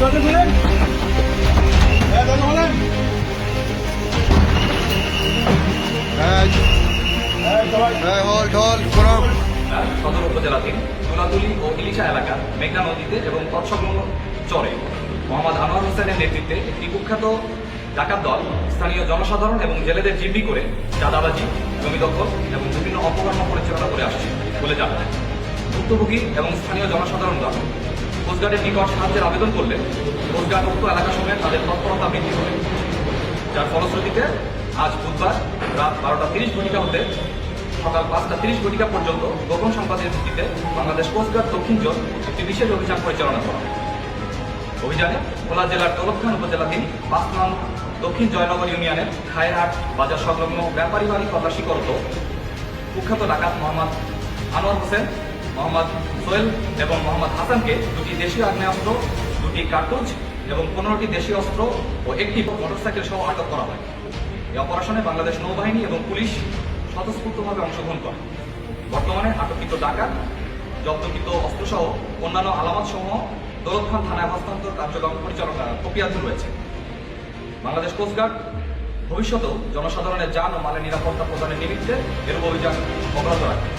হল সদর উপজেলাধীন তুলাতুলি ও ইলিশা এলাকার মেঘনা নদীতে এবং তৎসংলগ্ন চরে। মোহাম্মদ আনোয়ার নেতৃত্বে একটি কুখ্যাত ডাকাত দল স্থানীয় জনসাধারণ এবং জেলেদের জিম্মি করে চাঁদাবাজি, জমি দখল এবং বিভিন্ন অপকর্ম পরিচালনা করে আসছে বলে জানা যায়। ভুক্তভোগী এবং স্থানীয় জনসাধারণরা কোস্টগার্ডের নিকট সাহায্যের আবেদন করলে কোস্টগার্ড উক্ত এলাকা সময়ে তাদের তৎপরতা বৃদ্ধি করে যার ফলশ্রুতিতে আজ বুধবার রাত বারোটা তিরিশ ঘটিকা হতে সকাল পাঁচটা তিরিশ ঘটিকা পর্যন্ত গোপন সংবাদের ভিত্তিতে বাংলাদেশ কোস্টগার্ড দক্ষিণ জোন একটি বিশেষ অভিযান পরিচালনা করা। অভিযানে ভোলা জেলার দৌলতখান উপজেলাধীন পাঁচ নং দক্ষিণ জয়নগর ইউনিয়নের খায়রহাট বাজার সংলগ্ন ব্যাপারী বাড়ি তল্লাশি করত কুখ্যাত ডাকাত মোহাম্মদ আনোয়ার হোসেন মোহাম্মদ সোহেল এবং মোহাম্মদ হাসানকে দুটি দেশীয় আগ্নেয়াস্ত্র, দুটি কার্তুজ এবং পনেরোটি দেশীয় অস্ত্র ও একটি মোটরসাইকেল সহ আটক করা হয়। এই অপারেশনে বাংলাদেশ নৌবাহিনী এবং পুলিশ স্বতঃস্ফূর্তভাবে অংশগ্রহণ করে। বর্তমানে আটককৃত ডাকাত, জব্দকৃত অস্ত্রসহ অন্যান্য আলামত সমূহ দৌলতখান থানায় হস্তান্তর কার্যক্রম পরিচালনা প্রক্রিয়াধীন রয়েছে। বাংলাদেশ কোস্টগার্ড ভবিষ্যতেও জনসাধারণের যান ও মালের নিরাপত্তা প্রদানের নিমিত্তে এরূপ অভিযান অব্যাহত রাখবে।